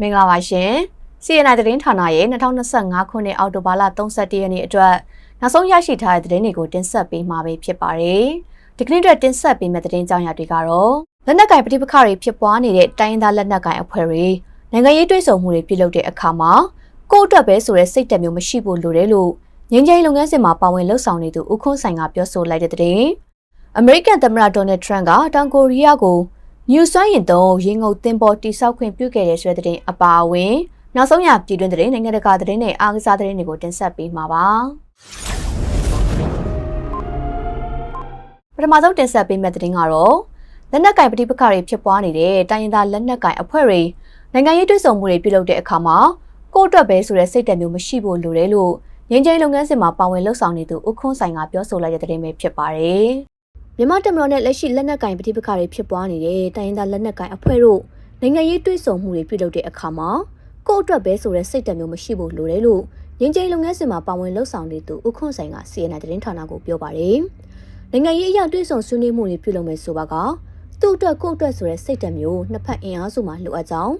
မင်္ဂလာပါရှင်။ CNI သတင်းဌာနရဲ့2025ခုနှစ်အောက်တိုဘာလ31ရက်နေ့အတွက်နောက်ဆုံးရရှိထားတဲ့သတင်းတွေကိုတင်ဆက်ပေးမှာပဲဖြစ်ပါတယ်။ဒီကနေ့အတွက်တင်ဆက်ပေးမယ့်သတင်းကြောင်းရာတွေကတော့လက်နက်ကင်ပဋိပက္ခတွေဖြစ်ပွားနေတဲ့တိုင်းရင်းသားလက်နက်ကင်အဖွဲ့တွေနိုင်ငံရေးတွဲဆုံမှုတွေပြုလုပ်တဲ့အခါမှာကိုယ့်အတွက်ပဲဆိုတဲ့စိတ်ဓာတ်မျိုးမရှိဖို့လိုတယ်လို့ငင်းချင်းလုပ်ငန်းစဉ်မှာပါဝင်လှုပ်ဆောင်နေသူဦးခွန်းဆိုင်ကပြောဆိုလိုက်တဲ့သတင်း။အမေရိကန်သမ္မတဒေါ်နယ်ထရန့်ကတောင်ကိုရီးယားကို မြူဆွမ်းရင်တုံးရေငုပ်သင်္ဘောတိစောက်ခွင့်ပြုခဲ့တဲ့ဆိုတဲ့တဲ့အပါအဝင်နောက်ဆုံးရပြည်တွင်းသတင်းနိုင်ငံတကာသတင်းတွေအားကစားသတင်းတွေကိုတင်ဆက်ပေးမှာပါပထမဆုံးတင်ဆက်ပေးမယ့်သတင်းကတော့လက်နက်ကင်ပဋိပက္ခတွေဖြစ်ပွားနေတဲ့တိုင်းရင်းသားလက်နက်ကင်အဖွဲ့တွေနိုင်ငံရေးတွဲဆုံမှုတွေပြုလုပ်တဲ့အခါမှာကိုယ့်အတွက်ပဲဆိုတဲ့စိတ်ဓာတ်မျိုးမရှိဖို့လိုတယ်လို့ငင်းချင်းလုပ်ငန်းစဉ်မှာပါဝင်လှုပ်ဆောင်နေသူဦးခွန်းဆိုင်ကပြောဆိုလိုက်တဲ့သတင်းပဲဖြစ်ပါတယ် မြန်မာတမတော်နဲ့လက်ရှိလက်နက်ကင်ပဋိပက္ခတွေဖြစ်ပွားနေတဲ့တိုင်းရင်းသားလက်နက်ကင်အဖွဲ့တို့နိုင်ငံရေးတွဲဆုံမှုတွေပြုလုပ်တဲ့အခါမှာကိုယ့်အတွက်ပဲဆိုတဲ့စိတ်ဓာတ်မျိုးမရှိဖို့လိုတယ်လို့ငင်းချင်းလုပ်ငန်းစဉ်မှာပါဝင်လှုပ်ဆောင်နေသူဦးခွန်းဆိုင်က CNN သတင်းဌာနကိုပြောပါတယ်နိုင်ငံရေးအရာတွဲဆုံဆွေးနွေးမှုတွေပြုလုပ်မယ်ဆိုပါကသူ့အတွက်ကိုယ့်အတွက်ဆိုတဲ့စိတ်ဓာတ်မျိုးနှစ်ဖက်အင်အားစုမှလိုအပ်ကြောင်း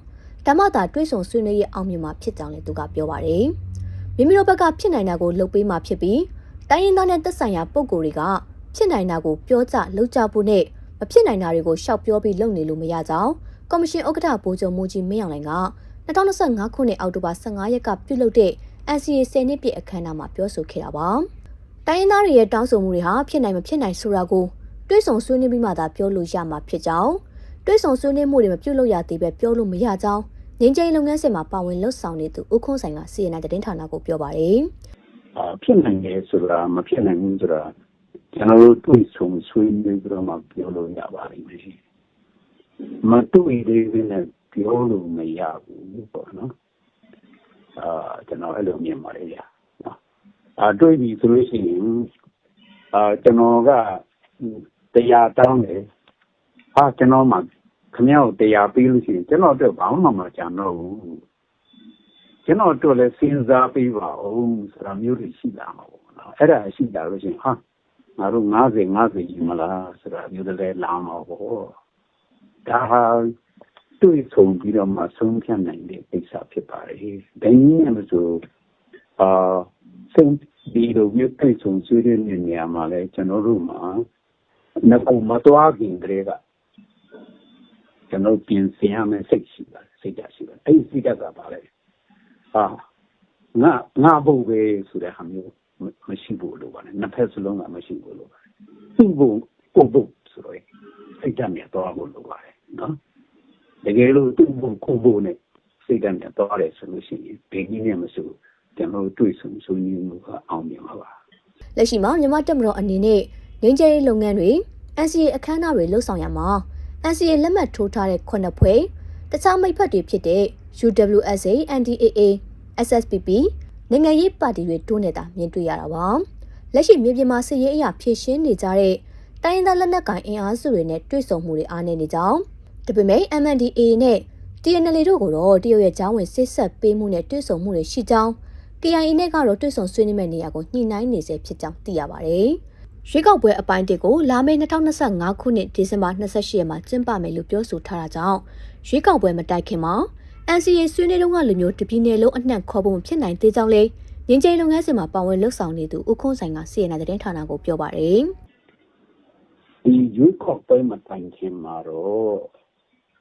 ဓမ္မတာတွဲဆုံဆွေးနွေးရအောင်မြင်မှာဖြစ်ကြောင်းလည်းသူကပြောပါတယ်မိမိတို့ဘက်ကဖြစ်နိုင်တာကိုလုပ်ပေးမှဖြစ်ပြီးတိုင်းရင်းသားနဲ့သက်ဆိုင်ရာပုံကိုယ်တွေက ဖြစ်နိုင်တာကိုပြောကြလုပ်ကြဖို့နဲ့မဖြစ်နိုင်တာတွေကိုရှောက်ပြောပြီးလုပ်နေလို့မရကြောင်းကော်မရှင်ဥက္ကဋ္ဌဗိုလ်ချုပ်မူကြီးမင်းအောင်လှိုင်က2025ခုနှစ်အောက်တိုဘာ15ရက်ကပြုလုပ်တဲ့ NCA 10နှစ်ပြည့်အခမ်းအနားမှာပြောဆိုခဲ့တာပါ။တိုင်းရင်းသားတွေရဲ့တောင်းဆိုမှုတွေဟာဖြစ်နိုင်မဖြစ်နိုင်ဆိုတာကိုတွဲဆုံဆွေးနွေးပြီးမှသာပြောလို့ရမှာဖြစ်ကြောင်းတွဲဆုံဆွေးနွေးမှုတွေမပြုလုပ်ရသေးပဲပြောလို့မရကြောင်းငင်းချင်းလုပ်ငန်းစဉ်မှာပါဝင်လှုပ်ဆောင်နေသူဦးခွန်းဆိုင်က CNN သတင်းဌာနကိုပြောပါတယ်။အာဖြစ်နိုင်တယ်ဆိုတာမဖြစ်နိုင်ဘူးဆိုတာ ကျွန်တော်တို့တွေ့ဆုံဆွေးနွေးပြီးတော့မှပြောလို့ရပါလိမ့်မယ်။မတွေ့သေးဘဲနဲ့ပြောလို့မရဘူးပေါ့နော်။အာကျွန်တော်အဲ့လိုမြင်ပါတယ်ဗျာ။နော်။အာတွေ့ပြီဆိုလို့ရှိရင်အာကျွန်တော်ကတရားတောင်းတယ်။အာကျွန်တော်မှခမရောက်တရားပေးလို့ရှိရင်ကျွန်တော်အတွက်ဘာမှမကြံတော့ဘူး။ကျွန်တော်တို့လည်းစဉ်းစားပေးပါဦးဆိုတာမျိုးတွေရှိလာမှာပေါ့နော်။အဲ့ဒါရှိလာလို့ရှိရင်ဟာ ငါတို့90 90ယူမလားဆိုတာမျိုးလည်းလာမှာပေါ့ဒါဟာတွေ့ဆုံပြီးတော့မှဆုံးဖြတ်နိုင်တဲ့ကိစ္စဖြစ်ပါတယ်။ဒါကြီးနဲ့မဆိုအာဆုံးဒီလိုမျိုးတွေ့ဆုံဆွေးနွေးနေနေရမှာလဲကျွန်တော်တို့မှာငါကမတော်ခင်တည်းကကျွန်တော်ပြင်ဆင်ရမယ့်စိတ်ရှိပါတယ်စိတ်ဓာတ်ရှိပါတယ်အဲ့ဒီစိတ်ဓာတ်ကပါလေဟာငါငါဘုံပဲဆိုတဲ့ဟာမျိုး မရှိဘူးလို့ပါနဲ့နှစ်ဖက်စလုံးကမရှိဘူးလို့ပါသူ့ဘုံကိုဘုံဆိုတော့စိတ်ဓာတ်နဲ့တော့ဘူးလို့ပါတယ်နော်တကယ်လို့သူ့ဘုံကိုဘုံနဲ့စိတ်ဓာတ်နဲ့တော့ရတယ်ဆိုလို့ရှိရင်ဒီနည်းနဲ့မဆိုကျွန်တော်တွေ့ဆုံဆွေးနွေးမှုကအောင်မြင်ပါပါလက်ရှိမှာမြန်မာတက်မတော်အနေနဲ့ငင်းကျဲလုပ်ငန်းတွေ NCA အခမ်းအနားတွေလှုပ်ဆောင်ရမှာ NCA လက်မှတ်ထိုးထားတဲ့ခုနှစ်ဖွဲ့တခြားမိတ်ဖက်တွေဖြစ်တဲ့ UWSA, NDAA, SSPP နိုင်ငံရေးပါတီတွေတွန်းနေတာမြင်တွေ့ရတာပါလက်ရှိမြေပြင်မှာစစ်ရေးအရာဖြည့်ရှင်းနေကြတဲ့တိုင်းရင်းသားလက်နက်ကိုင်အင်အားစုတွေနဲ့တွေ့ဆုံမှုတွေအားနည်းနေကြောင်းဒါပေမဲ့ MNDAA နဲ့ TNL တို့ကတော့တရုတ်ရဲ့ဂျောင်းဝင်စစ်ဆက်ပေးမှုနဲ့တွေ့ဆုံမှုတွေရှိကြောင်း KIA နဲ့ကတော့တွေ့ဆုံဆွေးနွေးမယ့်နေရာကိုညှိနှိုင်းနေစေဖြစ်ကြောင်းသိရပါတယ်။ရွေးကောက်ပွဲအပိုင်းတစ်ကိုလာမယ့်2025ခုနှစ်ဒီဇင်ဘာ28ရက်မှာကျင်းပမယ်လို့ပြောဆိုထားတာကြောင့်ရွေးကောက်ပွဲမတိုင်ခင်မှာ NCA ဆွေးနွေးတုန်းကလူမျိုးတပြည်နယ်လုံးအနှံ့ခေါ်ဖို့ဖြစ်နိုင်သေးကြောင်းလည်းငင်းကျိန်လုပ်ငန်းစဉ်မှာပါဝင်လှုပ်ဆောင်နေသူဦးခွန်းဆိုင်က CNN သတင်းဌာနကိုပြောပါတယ်။ဒီရွေးကောက်ပွဲမတိုင်ခင်မှာတော့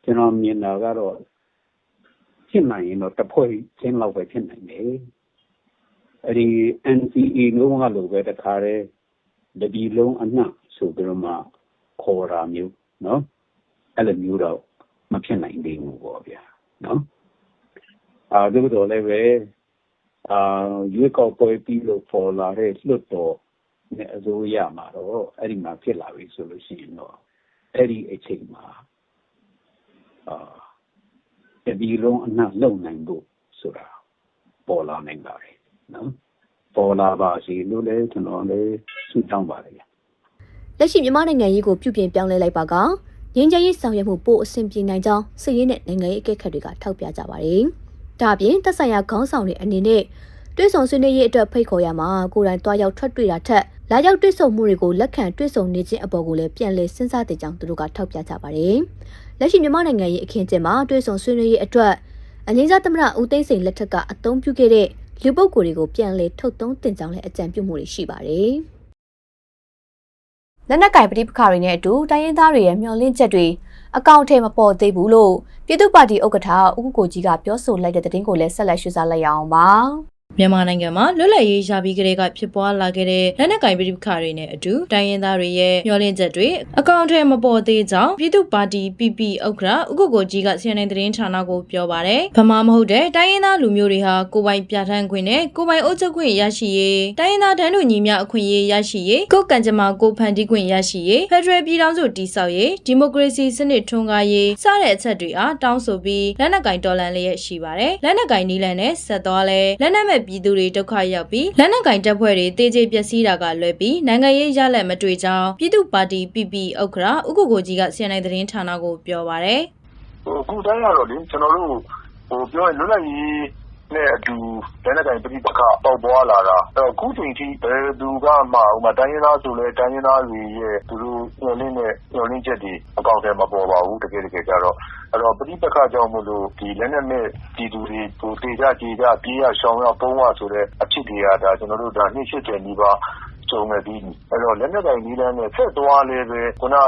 ကျွန်တော်မြင်တာကတော့ဖြစ်နိုင်ရင်တော့တဖွဲ့ချင်းလောက်ပဲဖြစ်နိုင်တယ်။အဲဒီ NCA လုံးကလိုပဲတခါတည်းတပြည်လုံးအနှံ့ဆိုပြီးတော့မှခေါ်တာမျိုးနော်အဲ့လိုမျိုးတော့မဖြစ်နိုင်သေးဘူးပေါ့ဗျာနော် အာဒါတော့လည်းပဲအာရွေးကောက်ပွဲပြီးလို့ပေါ်လာတဲ့လွတ်တော်နဲ့အစိုးရမှာတော့အဲ့ဒီမှာဖြစ်လာပြီဆိုလို့ရှိရင်တော့အဲ့ဒီအချိန်မှာအာတပြည်လုံးအနှံ့လုံနိုင်ဖို့ဆိုတာပေါ်လာနိုင်ပါတယ်နော်ပေါ်လာပါစေလို့လည်းကျွန်တော်လည်းဆုတောင်းပါတယ်လက်ရှိမြန်မာနိုင်ငံရေးကိုပြုပြင်ပြောင်းလဲလိုက်ပါကငင်းချရေးဆောင်ရွက်မှုပိုအဆင်ပြေနိုင်ကြောင်းစစ်ရေးနဲ့နိုင်ငံရေးအကဲခတ်တွေကထောက်ပြကြပါတယ်။ ဒါအပြင်သက်ဆိုင်ရာခေါင်းဆောင်တွေအနေနဲ့တွဲဆုံဆွေးနွေးရေးအတွက်ဖိတ်ခေါ်ရမှာကိုယ်တိုင်တွားရောက်ထွက်တွေ့တာထက်လာရောက်တွဲဆုံမှုတွေကိုလက်ခံတွဲဆုံနေခြင်းအပေါ်ကိုလည်းပြန်လည်စဉ်းစားတဲ့ကြောင်းသူတို့ကထောက်ပြကြပါတယ်။လက်ရှိမြန်မာနိုင်ငံရဲ့အခင်းကျင်းမှာတွဲဆုံဆွေးနွေးရေးအတွက်အငိမ့်စားသမရဦးသိန်းစိန်လက်ထက်ကအသုံးပြုခဲ့တဲ့လူပုဂ္ဂိုလ်တွေကိုပြန်လည်ထုတ်သုံးတင်ကြောင်းလည်းအကြံပြုမှုတွေရှိပါတယ်။လက်နက်ကင်ပဋိပက္ခတွေနဲ့အတူတိုင်းရင်းသားတွေရဲ့မျှော်လင့်ချက်တွေ အကောင့်ထဲမပေါ်သေးဘူးလို့ပြည်သူ့ပါတီဥက္ကဋ္ဌဦးကိုကြီးကပြောဆိုလိုက်တဲ့သတင်းကိုလည်းဆက်လက်ရှုစားလိုက်ရအောင်ပါ။ မြန်မာနိုင်ငံမှာလွတ်လပ်ရေးရပြီးကလေးကဖြစ်ပွားလာခဲ့တဲ့လက်နက်ကင်ပဋိပက္ခတွေနဲ့အတူတိုင်းရင်းသားတွေရဲ့မျှော်လင့်ချက်တွေအကောင့်ထဲမပေါ်သေးကြောင်းပြည်သူ့ပါတီ PP ဥက္ကဋ္ဌဥက္ကိုကိုကြီးကစီရင်သတင်းဌာနကိုပြောပါတယ်။ဗမာမဟုတ်တဲ့တိုင်းရင်းသားလူမျိုးတွေဟာကိုယ်ပိုင်ပြဋ္ဌာန်းခွင့်နဲ့ကိုယ်ပိုင်အုပ်ချုပ်ခွင့်ရရှိရေးတိုင်းရင်းသားတန်းတူညီမျှအခွင့်အရေးရရှိရေးကိုယ်ကံကြမ္မာကိုယ်ဖန်တီးခွင့်ရရှိရေးဖက်ဒရယ်ပြည်ထောင်စုတည်ဆောက်ရေးဒီမိုကရေစီစနစ်ထွန်းကားရေးစတဲ့အချက်တွေအားတောင်းဆိုပြီးလက်နက်ကင်တော်လှန်လျက်ရှိပါတယ်။လက်နက်ကင်နီးလန်နဲ့ဆက်သွားလဲလက်နက်မဲ့ပြည်သူတွေဒုက္ခရောက်ပြီးလက်နက်ကင်တပ်ဖွဲ့တွေတေးကျေပျက်စီးတာကလွယ်ပြီးနိုင်ငံရေးရလက်မတွေ့ကြောင်းပြည်သူ့ပါတီ PP ဥက္ကဋ္ဌဥက္ကိုကိုကြီးကစီရင်သတင်းဌာနကိုပြောပါတယ်ဟိုအခုတိုင်းကတော့လေကျွန်တော်တို့ဟိုပြောရင်လွတ်လပ်ရေးနဲ့အတူလက်နက်ကင်ပြည်ပခပေါက်ပွားလာတာအဲ့တော့အခုချိန်ထိဘယ်သူကမှဟိုမှာတိုင်းရင်းသားဆိုလဲတိုင်းရင်းသားတွေရဲ့သူတို့ညှို့လင်းတဲ့ညှို့လင်းချက်တွေအကောင့်ထဲမပေါ်ပါဘူးတကယ်တကယ်ကြတော့ အဲ့တော့ပြည်ပခကြောင့်မို့လို့ဒီလက်နက်မဲ့ ပြည်သူတွေဟိုတေကြ ကြေကြ ပြေးရ ရှောင်ရ ပုံးရဆိုတဲ့ အဖြစ်တွေကဒါကျွန်တော်တို့ဒါနှိမ့်ရှစ်တယ်နီးပါး ကျုံနေပြီးအဲ့တော့ လက်နက်ကင်နီးလန်းနဲ့ ဆက်သွားလဲပဲ ခုနလို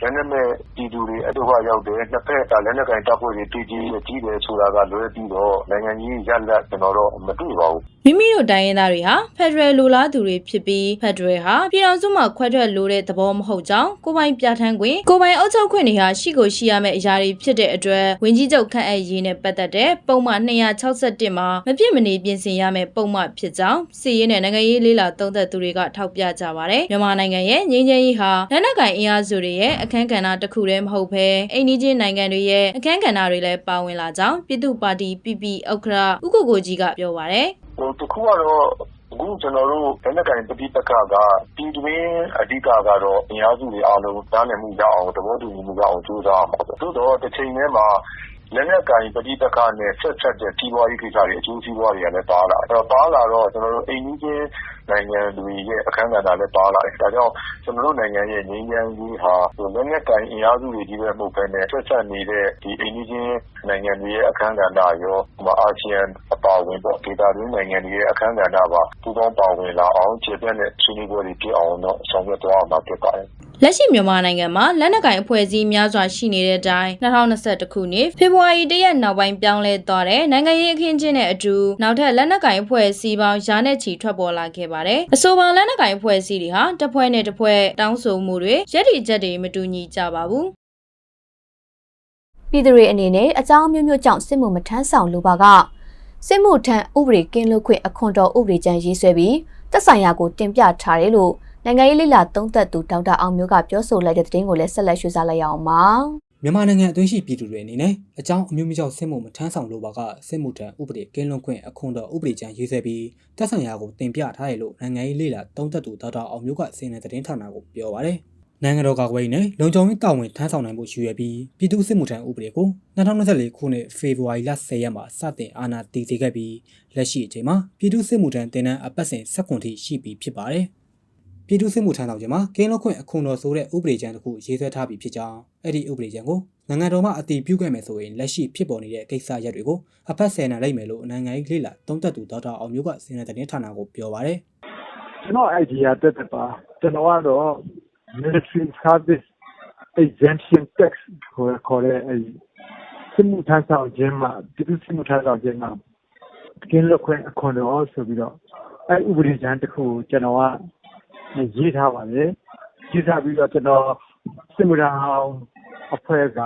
လက်နက်မဲ့ပြည်သူတွေအတော့ရောက်တယ် နှစ်ဖက်ကလက်နက်ကင်တပ်ဖွဲ့တွေတည်ကြည်ကြီးတယ် ဆိုတာကလွဲပြီးတော့ နိုင်ငံကြီးရလက်ကျွန်တော်တော့ မတွေ့ပါဘူး မိမိတို့တိုင်းရင်းသားတွေဟာ ဖက်ဒရယ်လိုလားသူတွေဖြစ်ပြီး ဖက်ဒရယ်ဟာ ပြည်တော်စုမှခွဲထွက်လိုတဲ့သဘောမဟုတ်ကြောင်း ကိုပိုင်ပြဋ္ဌာန်းခွင့် ကိုပိုင်အုပ်ချုပ်ခွင့်တွေဟာ ရှိကိုရှိရမယ့်အရာတွေဖြစ်တဲ့အတွက်ဝင်းကြီးချုပ်ခန့်အပ်ရေးနဲ့ ပတ်သက်တဲ့ ပုံမှန်261မှာမပြည့်မနေပြင်ဆင်ရမယ့် ပုံမှန်ဖြစ်ကြောင်းစီရေးနဲ့ နိုင်ငံရေးလေးလာသုံးသက်သူတွေကထောက်ပြကြပါတယ်မြန်မာနိုင်ငံရဲ့ငြိမ်းချမ်းရေးဟာလက်နက်ကင်အင်အားစုတွေရဲ့အခန်းကဏ္ဍတစ်ခုတည်းမဟုတ်ဘဲအိန္ဒိချင်းနိုင်ငံတွေရဲ့အခန်းကဏ္ဍတွေလည်းပါဝင်လာကြောင်းပြည်သူ့ပါတီ PP ဥက္ကဋ္ဌဥက္ကိုကိုကြီးကပြောပါတယ်ဟိုတခုကတော့အခုကျွန်တော်တို့လက်နက်ကင်ပြည်ပခကပြည်တွင်းအဓိကကတော့အင်အားစုတွေအားလုံးတားနယ်မှုရအောင်သဘောတူညီမှုရအောင်ကြိုးစားအောင်ပါသို့တော့တစ်ချိန်တည်းမှာ လက်နက်ကင်ပဋိပက္ခနဲ့ ဆက်ဆက်တဲ့ စီးပွားရေးကိစ္စတွေ အကျိုးစီးပွားတွေကလည်း ပါလာအဲ့တော့ပါလာတော့ကျွန်တော်တို့အိမ်ကြီးချင်းနိုင်ငံတွေရဲ့ အခန်းကဏ္ဍလည်း ပါလာတယ် ဒါကြောင့် ကျွန်တော်တို့နိုင်ငံရဲ့ ငြိမ်းချမ်းရေးဟာဟိုလက်နက်ကင် အင်အားစုတွေကြီးပဲ မဟုတ်ဘဲနဲ့ ဆက်ဆက်နေတဲ့ဒီအိမ်ကြီးချင်းနိုင်ငံတွေရဲ့ အခန်းကဏ္ဍရောဟိုမှာအာဆီယံအပါအဝင်ပေါ့ဒေသတွင်းနိုင်ငံတွေရဲ့ အခန်းကဏ္ဍပါ ပူးပေါင်းပါဝင်လာအောင်ခြေပြတ်တဲ့ ဆွေးနွေးပွဲတွေဖြစ်အောင်တော့ ဆောင်ရွက်သွားမှာ ဖြစ်ပါတယ် လက်ရှိမြန်မာနိုင်ငံမှာလက်နက်ကင်အဖွဲ့အစည်းများစွာရှိနေတဲ့အတိုင်း2021ခုနှစ်ဖေဖော်ဝါရီလရက်နောက်ပိုင်းပြောင်းလဲသွားတဲ့နိုင်ငံရေးအခင်းချင်းနဲ့အတူနောက်ထပ်လက်နက်ကင်အဖွဲ့အစည်းပေါင်းရာနဲ့ချီထွက်ပေါ်လာခဲ့ပါတယ်။အဆိုပါလက်နက်ကင်အဖွဲ့အစည်းတွေဟာတစ်ဖွဲ့နဲ့တစ်ဖွဲ့တောင်းဆိုမှုတွေရည်တည်ချက်တွေမတူညီကြပါဘူး။ပြည်သူတွေအနေနဲ့အကြောင်းမျိုးမျိုးကြောင့်စစ်မှုမထမ်းဆောင်လိုပါကစစ်မှုထမ်းဥပဒေကင်းလွတ်ခွင့်အခွန်တော်ဥပဒေကြမ်းရေးဆွဲပြီးသက်ဆိုင်ရာကိုတင်ပြထားတယ်လို့ နိုင်ငံရေးလိလာသုံးသက်သူဒေါက်တာအောင်မျိုးကပြောဆိုလိုက်တဲ့သတင်းကိုလည်းဆက်လက်ရွှေ့စားလိုက်ရအောင်ပါမြန်မာနိုင်ငံအတွင်းရှိပြည်သူတွေအနေနဲ့အကြောင်းအမျိုးမျိုးကြောင့်စစ်မှုမထမ်းဆောင်လိုပါကစစ်မှုထမ်းဥပဒေကင်းလွန်ခွင့်အခွန်တော်ဥပဒေကြမ်းရေးဆွဲပြီးတပ်ဆိုင်ရာကိုတင်ပြထားတယ်လို့နိုင်ငံရေးလေလာတုံးသက်သူဒေါက်တာအောင်မျိုးကစီရင်တဲ့သတင်းဌာနကိုပြောပါရယ်နိုင်ငံတော်ကာကွယ်ရေးနဲ့လုံခြုံရေးတာဝန်ထမ်းဆောင်နိုင်မှုရှိရပြီးပြည်သူ့စစ်မှုထမ်းဥပဒေကို2024ခုနှစ်ဖေဖော်ဝါရီလ10ရက်မှာစတင်အာဏာတည်စေခဲ့ပြီးလက်ရှိအချိန်မှာပြည်သူ့စစ်မှုထမ်းတင်နန်းအပတ်စဉ်7ခုထိရှိပြီဖြစ်ပါတယ် ပြည်သူ့စစ်မှုထမ်းဆောင်ခြင်းမှာကင်းလွတ်ခွင့်အခွန်တော်ဆိုတဲ့ဥပဒေကြမ်းတစ်ခုရေးဆွဲထားပြီးဖြစ်ကြောင်းအဲ့ဒီဥပဒေကြမ်းကိုနိုင်ငံတော်မှအတည်ပြုခဲ့မယ်ဆိုရင်လက်ရှိဖြစ်ပေါ်နေတဲ့ကိစ္စရပ်တွေကိုအဖက်ဆယ်နိုင်လိုက်မယ်လို့နိုင်ငံရေးလေလာတုံးသက်သူဒေါက်တာအောင်မျိုးကစီရင်တဲ့သတင်းဌာနကိုပြောပါရယ်ကျွန်တော် idea တက်တက်ပါကျွန်တော်ကတော့ military service exemption tax ကိုခေါ်တဲ့အဲဒီစစ်မှုထမ်းဆောင်ခြင်းမှာပြည်သူ့စစ်မှုထမ်းဆောင်ခြင်းမှာကင်းလွတ်ခွင့်အခွင့်အရေးဆိုပြီးတော့အဲဥပဒေကြမ်းတစ်ခုကိုကျွန်တော်က ရေးထားပါတယ်ရေးထားပြီးတော့ကျွန်တော်စစ်မှုထမ်းအောင်အဖွဲ့က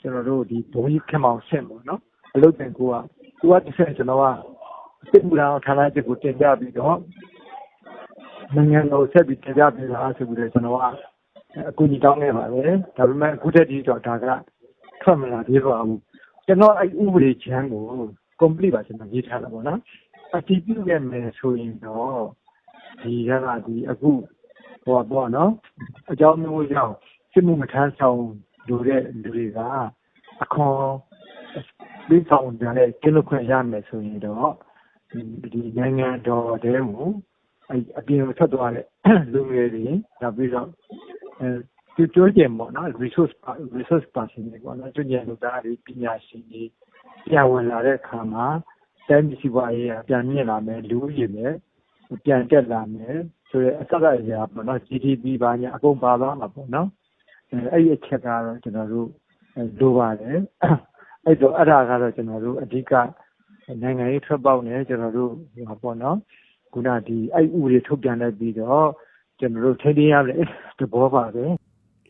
ကျွန်တော်တို့ဒီဘုံကြီးခင်မောင်ဆင့်ပေါ့နော်အလုပ်တင်ကိုကသူကတစ်ဆက်ကျွန်တော်ကစစ်မှုထမ်းအောင်ဌာနချုပ်ကိုတင်ပြပြီးတော့နိုင်ငံတော်ဆက်ပြီးတင်ပြပေးပါဆိုပြီးတော့ကျွန်တော်ကအကူအညီတောင်းခဲ့ပါတယ်ဒါပေမဲ့အခုတည်းဒီတော့ဒါကထွက်မလာသေးပါဘူးကျွန်တော်အဲ့ဥပဒေချမ်းကို complete ပါကျွန်တော်ရေးထားတာပေါ့နော်အတည်ပြုခဲ့မယ်ဆိုရင်တော့ ဒီကကဒီအခုဟိုပေါ့နော်အကြောင်းမျိုးကြောင့်စစ်မှုမထမ်းဆောင်လူတဲ့လူတွေကအခွန်ပြီးဆောင်တယ်လေကျင်းလို့ခွင့်ရမယ်ဆိုရင်တော့ဒီနိုင်ငံတော်တဲကိုအအပြင်ကိုထွက်သွားတဲ့လူငယ်တွေနောက်ပြီးတော့အဲကျွတ်ကြင်ပေါ့နော် resource resource person တွေပေါ့နော်ကျွတ်ကြင်လူသားတွေပညာရှင်တွေပြန်ဝင်လာတဲ့အခါမှာတိုင်းပြည်စီးပွားရေးကပြန်မြင့်လာမယ်လူဦးရေနဲ့ ပြန်တက်လာမယ်ဆိုတော့အစကအရာပေါ့နော် GDP ဘာညာအကုန်ပါသွားမှာပေါ့နော်အဲအဲ့ဒီအချက်ကတော့ကျွန်တော်တို့လိုပါတယ်အဲ့တော့အဲ့ဒါကတော့ကျွန်တော်တို့အဓိကနိုင်ငံရေးထွက်ပေါက်နဲ့ကျွန်တော်တို့ဟောပေါ့နော်ခုနဒီအဲ့ဥပဒေထုတ်ပြန်လိုက်ပြီးတော့ကျွန်တော်တို့ထိန်းသိမ်းရတဲ့သဘောပါပဲ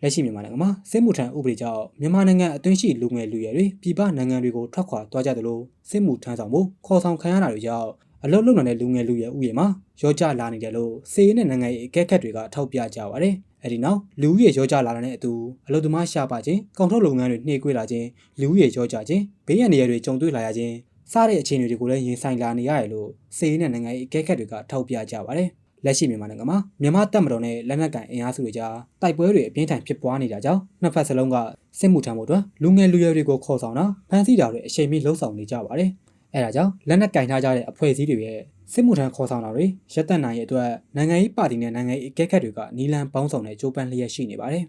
လက်ရှိမြန်မာနိုင်ငံမှာစစ်မှုထမ်းဥပဒေကြောင့်မြန်မာနိုင်ငံအတွင်းရှိလူငယ်လူရွယ်တွေပြည်ပနိုင်ငံတွေကိုထွက်ခွာသွားကြသလိုစစ်မှုထမ်းဆောင်မှုခေါ်ဆောင်ခံရတာတွေကြောင့် အလုတ်လုံနေတဲ့လူငယ်လူရွယ်ဥယျာဉ်မှာရောကြလာနေတယ်လို့စီးရဲနဲ့နိုင်ငံရေးအကဲခတ်တွေကထောက်ပြကြပါတယ်။အဲဒီနောက်လူဦးရေရောကြလာတဲ့အတူအလုတ်သမားရှားပါခြင်းကောင်ထုတ်လုပ်ငန်းတွေနှေးကွေးလာခြင်းလူဦးရေရောကြခြင်းဘေးရန်နေရာတွေကြုံတွေ့လာရခြင်းစတဲ့အခြေအနေတွေကိုလည်းရင်ဆိုင်လာနေရတယ်လို့စီးရဲနဲ့နိုင်ငံရေးအကဲခတ်တွေကထောက်ပြကြပါတယ်။လက်ရှိမြန်မာနိုင်ငံမှာမြန်မာတပ်မတော်နဲ့လက်နက်ကိုင်အင်အားစုတွေကြားတိုက်ပွဲတွေအပြင်းထန်ဖြစ်ပွားနေတာကြောင့်နှစ်ဖက်စလုံးကစစ်မှုထမ်းမှုအတွက်လူငယ်လူရွယ်တွေကိုခေါ်ဆောင်တာဖမ်းဆီးတာတွေအချိန်မီလှုံ့ဆော်နေကြပါတယ်။ အဲဒါကြောင့်လက်နက်ကင်ထားကြတဲ့အဖွဲ့အစည်းတွေရဲ့စစ်မှုထမ်းခေါ်ဆောင်တာတွေရပ်တန့်နိုင်ရဲ့အတွက်နိုင်ငံရေးပါတီနဲ့နိုင်ငံရေးအကဲခတ်တွေကနီလန်ပေါင်းဆောင်တဲ့ကြိုးပမ်းလျက်ရှိနေပါတယ်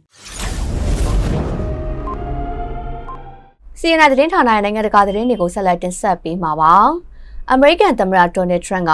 စီယနာသတင်းဌာနရဲ့နိုင်ငံတကာသတင်းတွေကိုဆက်လက်တင်ဆက်ပေးမှာပါ။အမေရိကန်သမ္မတဒေါ်နယ်ထရန့်က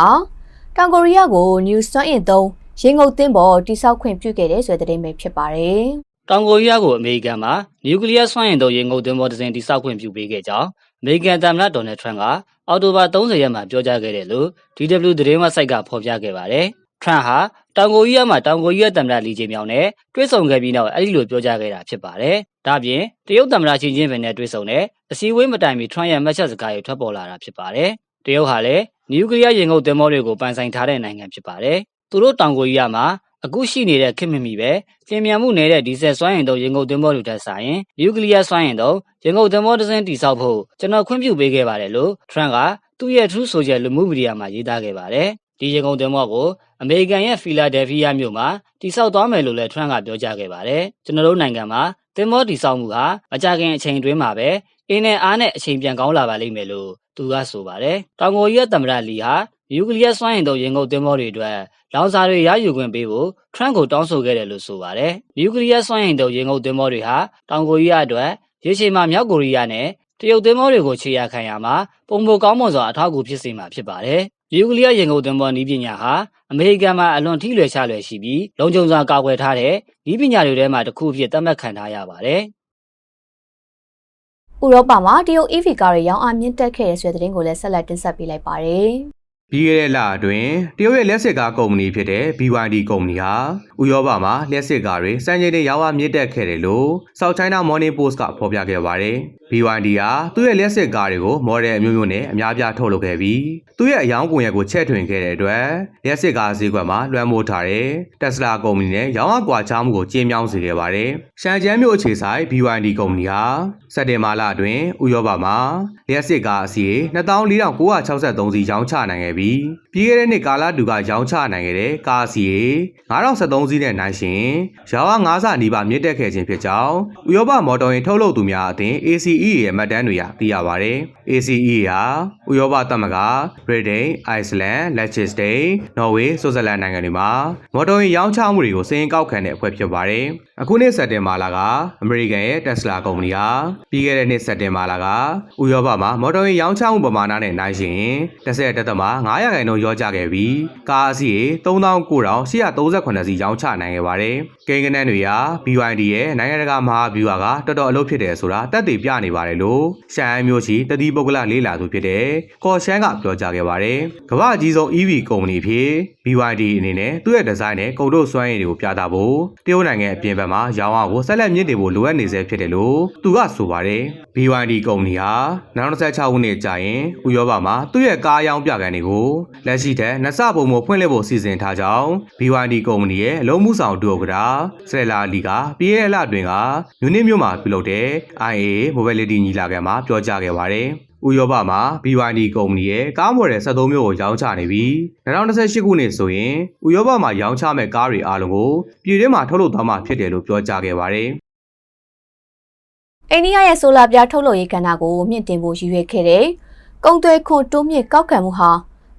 တောင်ကိုရီးယားကို News စွမ်းအင်သုံးရေငုပ်သင်းပေါ်တိစောက်ခွင့်ပြုခဲ့တဲ့ဆိုတဲ့သတင်းပဲဖြစ်ပါတယ်။တောင်ကိုရီးယားကိုအမေရိကန်မှာနျူကလ িয়ার စွမ်းအင်သုံးရေငုပ်သင်္ဘောတစ်စင်းတိစောက်ခွင့်ပြုပေးခဲ့ကြောင်း အမေရိကန်သမ္မတဒေါ်နယ်ထရန့်ကအောက်တိုဘာ30ရက်မှာပြောကြားခဲ့တယ်လို့ DW သတင်းဝက်ဆိုက်ကဖော်ပြခဲ့ပါတယ်။ထရန့်ဟာတောင်ကိုရီးယားမှာတောင်ကိုရီးယားသမ္မတလီဂျေမြောင်နဲ့တွေ့ဆုံခဲ့ပြီးနောက်အဲ့ဒီလိုပြောကြားခဲ့တာဖြစ်ပါတယ်။ဒါ့အပြင်တရုတ်သမ္မတရှီကျင်းပင်နဲ့တွေ့ဆုံတဲ့အစည်းအဝေးမတိုင်မီထရန့်ရဲ့မှတ်ချက်စကားတွေထွက်ပေါ်လာတာဖြစ်ပါတယ်။တရုတ်ဟာလည်းနျူကလ িয়ার ရေငုပ်သင်္ဘောတွေကိုပိုင်ဆိုင်ထားတဲ့နိုင်ငံဖြစ်ပါတယ်။သူတို့တောင်ကိုရီးယားမှာ အခုရှိနေတဲ့ခင်မမီပဲလျင်မြန်မှုနေတဲ့ဒီဇယ်စွမ်းအင်သုံးရေငုပ်သင်္ဘောတွေထက်ဆိုင်နျူကလ িয়ার စွမ်းအင်သုံးရေငုပ်သင်္ဘောတစ်စင်းတိစောက်ဖို့ကျွန်တော်ခွင့်ပြုပေးခဲ့ပါတယ်လို့ထရန့်ကသူ့ရဲ့ True Social လူမှုမီဒီယာမှာရေးသားခဲ့ပါတယ်။ဒီရေငုပ်သင်္ဘောကိုအမေရိကန်ရဲ့ဖီလာဒယ်ဖီးယားမြို့မှာတိစောက်သွားမယ်လို့လည်းထရန့်ကပြောကြားခဲ့ပါတယ်။ကျွန်တော်တို့နိုင်ငံမှာသင်္ဘောတိစောက်မှုဟာမကြခင်အချိန်အတွင်းမှာပဲအင်းနဲ့အားနဲ့အချိန်ပြန်ကောင်းလာပါလိမ့်မယ်လို့သူကဆိုပါတယ်။တောင်ကိုရီးယားသမ္မတလီဟာ ယူကလီးယားစွမ်းအင်သုံးရင်ငုပ်သင်္ဘောတွေအတွက်လောင်စာတွေရယူခွင့်ပေးဖို့ထရန့်ကိုတောင်းဆိုခဲ့တယ်လို့ဆိုပါတယ်။နျူကလီးယားစွမ်းအင်သုံးရင်ငုပ်သင်္ဘောတွေဟာတောင်ကိုရီးယားအတွက်ရေရှည်မှာမြောက်ကိုရီးယားနဲ့တရုတ်သင်္ဘောတွေကိုခြေရာခံရမှာပုံမကောင်းမွန်စွာအထောက်အကူဖြစ်စေမှာဖြစ်ပါတယ်။နျူကလီးယားရင်ငုပ်သင်္ဘောနည်းပညာဟာအမေရိကန်မှာအလွန်ထိလွယ်ချလွယ်ရှိပြီးလုံခြုံစွာကာကွယ်ထားတဲ့နည်းပညာတွေထဲမှာတစ်ခုအဖြစ်သတ်မှတ်ခံထားရပါတယ်။ဥရောပမှာတရုတ် EV ကားတွေရောင်းအားမြင့်တက်ခဲ့ရဆိုတဲ့သတင်းကိုလည်းဆက်လက်တင်ဆက်ပေးလိုက်ပါရစေ။ ပြီးခဲ့တဲ့လအတွင်းတရုတ်ရဲ့လက်စစ်ကားကုမ္ပဏီဖြစ်တဲ့ BYD ကုမ္ပဏီဟာဥရောပမှာလက်စစ်ကားတွေစံချိန်တင်ရောင်းအားမြင့်တက်ခဲ့တယ်လို့ South China Morning Post ကဖော်ပြခဲ့ပါတယ်။ BYD ဟာသူ့ရဲ့လက်စစ်ကားတွေကို model အမျိုးမျိုးနဲ့အများပြားထုတ်လုပ်ခဲ့ပြီးသူ့ရဲ့အယောင်ကွန်ရက်ကိုချဲ့ထွင်ခဲ့တဲ့အတွက်လက်စစ်ကားဈေးကွက်မှာလွှမ်းမိုးထားတဲ့ Tesla ကုမ္ပဏီနဲ့ရောင်းအားကွာခြားမှုကိုကျင်းမြောင်းစေခဲ့ပါတယ်။ရှန်ကျန်းမြို့အခြေဆိုင် BYD ကုမ္ပဏီဟာစက်တင်ဘာလအတွင်းဥရောပမှာလက်စစ်ကားအစီး24,963စီးရောင်းချနိုင်ခဲ့ပြီးပြီးခဲ့တဲ့နှစ်ကာလတူကရောင်းချနိုင်ခဲ့တဲ့ကားစီး9073စီးနဲ့နိုင်ရှင်ရောင်းအား9ဆနီးပါးမြင့်တက်ခဲ့ခြင်းဖြစ်ကြောင်းဥရောပမော်တော်ယာဉ်ထုတ်လုပ်သူများအသင်း ACE ရဲ့မှတ်တမ်းတွေကသိရပါတယ်။ ACE ဟာဥရောပသမဂ္ဂ၊ဗြိတိန်၊အိုက်စလန်၊လက်ချ်စတိန်၊နော်ဝေး၊ဆွစ်ဇာလန်နိုင်ငံတွေမှာမော်တော်ယာဉ်ရောင်းချမှုတွေကိုစည်ရင်ကောက်ခံတဲ့အဖွဲ့ဖြစ်ပါတယ်။အခုနှစ်စက်တင်ဘာလကအမေရိကန်ရဲ့ Tesla ကုမ္ပဏီဟာပြီးခဲ့တဲ့နှစ်စက်တင်ဘာလကဥရောပမှာမော်တော်ယာဉ်ရောင်းချမှုပမာဏနဲ့နိုင်ရှင်10.5ရာခိုင်နှုန်းရောကြခဲ့ပြီးကားအစီး39,838စီးရောင်းချနိုင်ခဲ့ပါတယ်။ကိန်းဂဏန်းတွေဟာ BYD ရဲ့နိုင်ငံတကာမဟာဗျူဟာကတော်တော်အလုပ်ဖြစ်တယ်ဆိုတာတက်တည်ပြနေပါတယ်လို့ရှန်ဟိုင်းမျိုးရှိတတိပုဂ္ဂလလေးလာသူဖြစ်တဲ့ကော်ရှန်ကပြောကြားခဲ့ပါတယ်။ကမ္ဘာအကြီးဆုံး EV ကုမ္ပဏီဖြစ် BYD အနေနဲ့သူ့ရဲ့ဒီဇိုင်းနဲ့ကုန်ထုတ်စွမ်းရည်တွေကိုပြသဖို့တရုတ်နိုင်ငံအပြင်ဘက်မှာရောင်းအားကိုဆက်လက်မြင့်တင်ဖို့လိုအပ်နေဆဲဖြစ်တယ်လို့သူကဆိုပါတယ်။ BYD ကုမ္ပဏီဟာ2016ခုနှစ်ကြာရင်ဥရောပမှာသူ့ရဲ့ကားရောင်းပြခန်းတွေကိုလက်ရှိထက်နှစ်ဆပုံမဖွင့်လှစ်ဖို့စီစဉ်ထားကြောင်း BYD ကုမ္ပဏီရဲ့အလုံးမှုဆောင်ဒုဥက္ကဋ္ဌဆယ်လာလီကပြည်ရဲ့လအတွင်းကမြူနစ်မြို့မှာပြုလုပ်တဲ့ IA Mobility ညီလာခံမှာပြောကြားခဲ့ပါတယ်။ဥရောပမှာ BYD ကုမ္ပဏီရဲ့ကားမော်ဒယ်73မျိုးကိုရောင်းချနေပြီး2028ခုနှစ်ဆိုရင်ဥရောပမှာရောင်းချမဲ့ကားတွေအားလုံးကိုပြည်တွင်းမှာထုတ်လုပ်သွားမှာဖြစ်တယ်လို့ပြောကြားခဲ့ပါတယ်။အိန္ဒိယရဲ့ဆိုလာပြားထုတ်လုပ်ရေးကဏ္ဍကိုမြင့်တင်ဖို့ရည်ရွယ်ခဲ့တဲ့ကုန်သွယ်ခွန်တိုးမြင့်ကောက်ခံမှုဟာ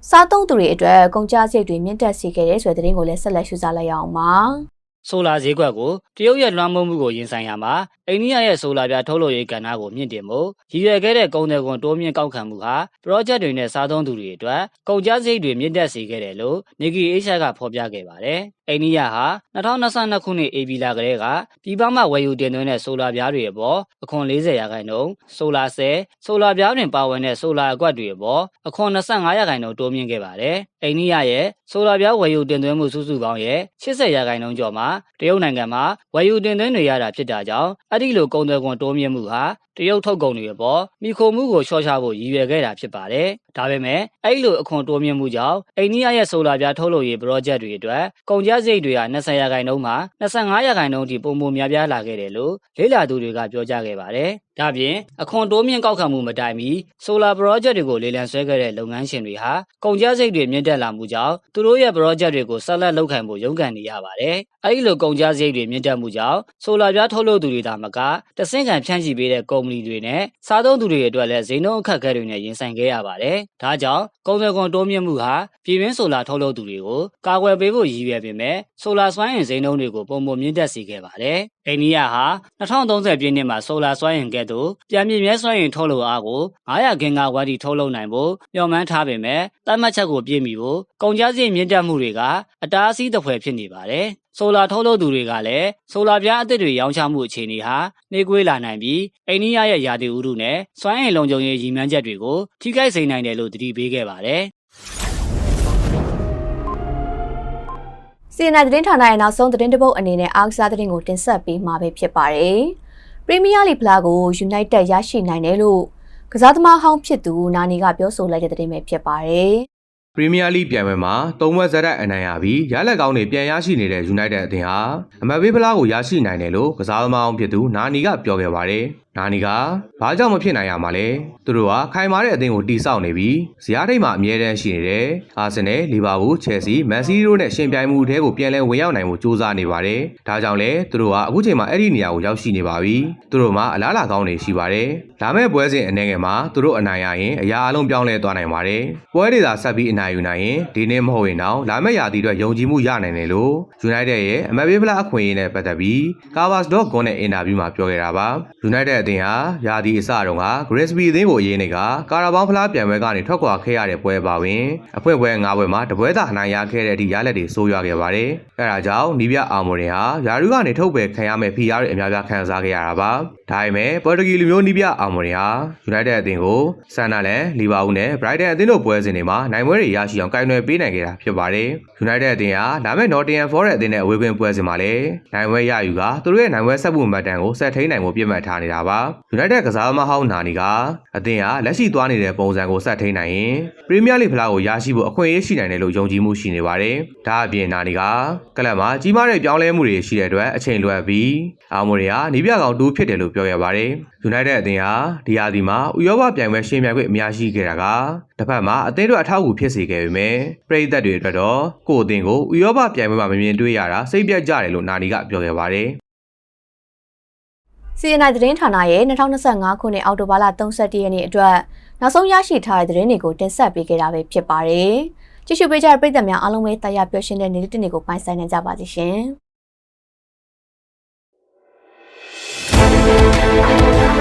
စားသုံးသူတွေအတွက်ကုန်ကျစရိတ်တွေမြင့်တက်စေခဲ့တဲ့ဆိုတဲ့သတင်းကိုလည်းဆက်လက်ရှုစားလိုက်ရအောင်ပါ။ဆိုလာဈေးကွက်ကိုတရုတ်ရဲ့လွှမ်းမိုးမှုကိုရင်ဆိုင်ရမှာအိန္ဒိယရဲ့ဆိုလာပြားထုတ်လုပ်ရေးကဏ္ဍကိုမြင့်တင်ဖို့ရည်ရွယ်ခဲ့တဲ့ကုန်တယ်ကွန်တိုးမြင့်ကောက်ခံမှုဟာ project တွေနဲ့စားသုံးသူတွေအတွက်ကုန်ကျစရိတ်တွေမြင့်တက်စေခဲ့တယ်လို့ Nikki Asia ကဖော်ပြခဲ့ပါတယ်။အိန္ဒိယဟာ2022ခုနှစ် AB လကလေးကပြည်ပမှဝယ်ယူတင်သွင်းတဲ့ဆိုလာပြားတွေအပေါ်အခွန်40ရာခိုင်နှုန်း၊ဆိုလာဆဲဆိုလာပြားတွင်ပါဝင်တဲ့ဆိုလာအကွက်တွေအပေါ်အခွန်25ရာခိုင်နှုန်းတိုးမြင့်ခဲ့ပါတယ်။အိန္ဒိယရဲ့ဆိုလာပြားဝယ်ယူတင်သွင်းမှုစုစုပေါင်းရဲ့80ရာခိုင်နှုန်းကျော်မှာတရုတ်နိုင်ငံမှာဝယ်ယူတင်သွင်းတွေရတာဖြစ်တာကြောင့်အဲ့ဒီလိုကုန်သွယ်ခွန်တိုးမြင့်မှုဟာတရုတ်ထုတ်ကုန်တွေအပေါ်မိခိုမှုကိုလျှော့ချဖို့ရည်ရွယ်ခဲ့တာဖြစ်ပါတယ်။ဒါပေမဲ့အဲ့ဒီလိုအခွန်တိုးမြင့်မှုကြောင့်အိန္ဒိယရဲ့ဆိုလာပြားထုတ်လုပ်ရေး project တွေအတွက်ကုန်ကျစရိတ်တွေက20ရာခိုင်နှုန်းမှ25ရာခိုင်နှုန်းထိပုံမှန်များပြားလာခဲ့တယ်လို့လေ့လာသူတွေကပြောကြားခဲ့ပါတယ်။ဒါပြင်အခွန်တိုးမြင့်ကောက်ခံမှုမတိုင်မီ solar project တွေကိုလေလံဆွဲခဲ့တဲ့လုပ်ငန်းရှင်တွေဟာကုန်ကျစရိတ်တွေမြင့်တက်လာမှုကြောင့်သူတို့ရဲ့ project တွေကိုဆက်လက်လုပ်ကိုင်ဖို့ရုန်းကန်နေရပါတယ်။အဲဒီလိုကုန်ကျစရိတ်တွေမြင့်တက်မှုကြောင့် solar ပြားထုတ်လုပ်သူတွေသာမကတဆင့်ခံဖြန့်ချိပေးတဲ့ကုမ္ပဏီတွေနဲ့စားသုံးသူတွေအတွက်လည်းဈေးနှုန်းအခက်အခဲတွေနဲ့ရင်ဆိုင်ခဲ့ရပါတယ်။ဒါကြောင့်ကုန်သွယ်ခွန်တိုးမြင့်မှုဟာပြည်တွင်း solar ထုတ်လုပ်သူတွေကိုကာကွယ်ပေးဖို့ရည်ရွယ်ပေမဲ့ solar စွမ်းအင်ဈေးနှုန်းတွေကိုပုံမှန်မြင့်တက်စေခဲ့ပါတယ်။အိန္ဒိယဟာ2030ပြည့်နှစ်မှာ solar စွမ်းအင်ကဲ့သို့ပြန်ပြည့်မြဲစွမ်းအင်ထုတ်လုပ်အားကို900ဂင်ဂါဝတ်ထိထုတ်လုပ်နိုင်ဖို့မျှော်မှန်းထားပေမဲ့သတ်မှတ်ချက်ကိုပြည့်မီဖို့ကုန်ကျစရိတ်မြင့်တက်မှုတွေကအတားအဆီးတစ်ဖွဲ့ဖြစ်နေပါတယ်။ ဆိုလာထုတ်လုပ်သူတွေကလည်းဆိုလာပြားအသစ်တွေရောင်းချမှုအခြေအနေဟာနှေးကွေးလာနိုင်ပြီးအိန္ဒိယရဲ့ယာတီဥတုနဲ့စွမ်းအင်လုံခြုံရေးရည်မှန်းချက်တွေကိုထိခိုက်စေနိုင်တယ်လို့သတိပေးခဲ့ပါတယ်။စီနန်သတင်းဌာနရဲ့နောက်ဆုံးသတင်းတပုတ်အနေနဲ့အားကစားသတင်းကိုတင်ဆက်ပေးမှာပဲဖြစ်ပါတယ်။ပရီးမီးယားလိဖလားကို United ရရှိနိုင်တယ်လို့ကစားသမားဟောင်းဖြစ်သူနာနီကပြောဆိုလိုက်တဲ့သတင်းပဲဖြစ်ပါတယ်။ ပရီးမီးယားလိပြိုင်ပွဲမှာ၃ဘွဲ့ဇက်တိုက်အနိုင်ရပြီးရလက်ကောင်းတွေပြန်ရရှိနေတဲ့ United အသင်းဟာအမတ်ပေးဖလားကိုရရှိနိုင်တယ်လို့ကစားသမားအောင်ဖြစ်သူနာနီကပြောခဲ့ပါတယ်။နာနီကဘာကြောင့်မဖြစ်နိုင်ရမှာလဲ။သူတို့ကခိုင်မာတဲ့အသင်းကိုတီဆောက်နေပြီးဇယားထိပ်မှာအမြဲတမ်းရှိနေတယ်။အာဆင်နယ်၊လီဗာပူး၊ချယ်ဆီ၊မန်စီးတီးတို့နဲ့ရှင်ပြိုင်မှုတဲကိုပြန်လဲဝင်ရောက်နိုင်ဖို့ကြိုးစားနေပါတယ်။ဒါကြောင့်လဲသူတို့ကအခုချိန်မှာအဲ့ဒီနေရာကိုရောက်ရှိနေပါပြီ။သူတို့မှာအလားအလာကောင်းတွေရှိပါတယ်။လာမယ့်ပွဲစဉ်အနေငယ်မှာသူတို့အနိုင်ရရင်အရာအလုံးပြောင်းလဲသွားနိုင်ပါတယ်။ပွဲတွေသာဆက်ပြီးအနိုင်ယူနိုင်ရင်ဒီနေ့မဟုတ်ရင်တော့လာမယ့်ရာသီအတွက်ယုံကြည်မှုရနိုင်တယ်လို့ United ရဲ့အမတ်ပေးဖလားအခွင့်အရေးနဲ့ပတ်သက်ပြီး Covers.com နဲ့အင်တာဗျူးမှာပြောခဲ့တာပါ။ United အသင်းဟာရာသီအစတုန်းက Grimsby အသင်းကိုအရေးနေကကာရာဘောင်းဖလားပြိုင်ပွဲကနေထွက်ခွာခဲ့ရတဲ့ပွဲပါဝင်အဖွဲပွဲ၅ပွဲမှာတပွဲသာအနိုင်ရခဲ့တဲ့အထိရလက်တွေဆိုးရွားခဲ့ပါတယ်။အဲဒါကြောင့်နီးပြအာမိုရင်ဟာယာရုကနေထုတ်ပယ်ခံရမယ့်ဖိအားတွေအများပြားခံစားခဲ့ရတာပါ။ဒါပေမဲ့ပေါ်တူဂီလူမျိုးနီးပြအာမိုရင်ဟာ United အသင်းကိုဆန်နာလန်၊လီဗာပူးနဲ့ Brighton အသင်းတို့ပွဲစဉ်တွေမှာနိုင်ပွဲတွေရရှိအောင်ကင်တွယ်ပေးနိုင်ခဲ့တာဖြစ်ပါတယ်။ United အသင်းဟာလာမယ့် Nottingham Forest အသင်းနဲ့အဝေးကွင်းပွဲစဉ်မှာလည်းနိုင်ပွဲရယူကသူတို့ရဲ့နိုင်ပွဲဆက်ဖို့မှတ်တမ်းကိုဆက်ထိန်နိုင်ဖို့ပြတ်မှတ်ထားနေတာပါ။ United ကစားသမားဟောင်းနာနီကအသင်းဟာလက်ရှိသွားနေတဲ့ပုံစံကိုဆက်ထိန်နိုင်ရင်ပရီးမီးယားလိဖလားကိုရရှိဖို့အခွင့်အရေးရှိနိုင်တယ်လို့ယုံကြည်မှုရှိနေပါတယ်။ဒါအပြင်နာနီကကလပ်မှာကြီးမားတဲ့ပြောင်းလဲမှုတွေရှိတဲ့အတွက်အချိန်လွယ်ပြီးအာမိုရီဟာနီးပြကောင်တူးဖြစ်တယ်လို့ပြောရပါတယ်။ United အသင်းဟာဒီယာဒီမှာဥရောပပြိုင်ပွဲရှင်ပြိုင်ခွင့်အများရှိခဲ့တာကတစ်ဖက်မှာအသင်းတို့အထောက်အကူဖြစ်စေခဲ့ပေမဲ့ပြည်သက်တွေအတွက်တော့ကိုယ့်အသင်းကိုဥရောပပြိုင်ပွဲမှာမမြင်တွေ့ရတာစိတ်ပြတ်ကြတယ်လို့နာနီကပြောခဲ့ပါတယ်။ CNI သတင်းဌာနရဲ့2025ခုနှစ်အောက်တိုဘာလ31ရက်နေ့အတွက်နောက်ဆုံးရရှိထားတဲ့သတင်းတွေကိုတင်ဆက်ပေးခဲ့တာပဲဖြစ်ပါတယ်။ကြည့်ရှုပေးကြတဲ့ပရိသတ်များအားလုံးပဲတရားပျော်ရွှင်တဲ့နေ့တစ်နေ့ကိုပိုင်ဆိုင်နိုင်ကြပါစေရှင်။ Thank you.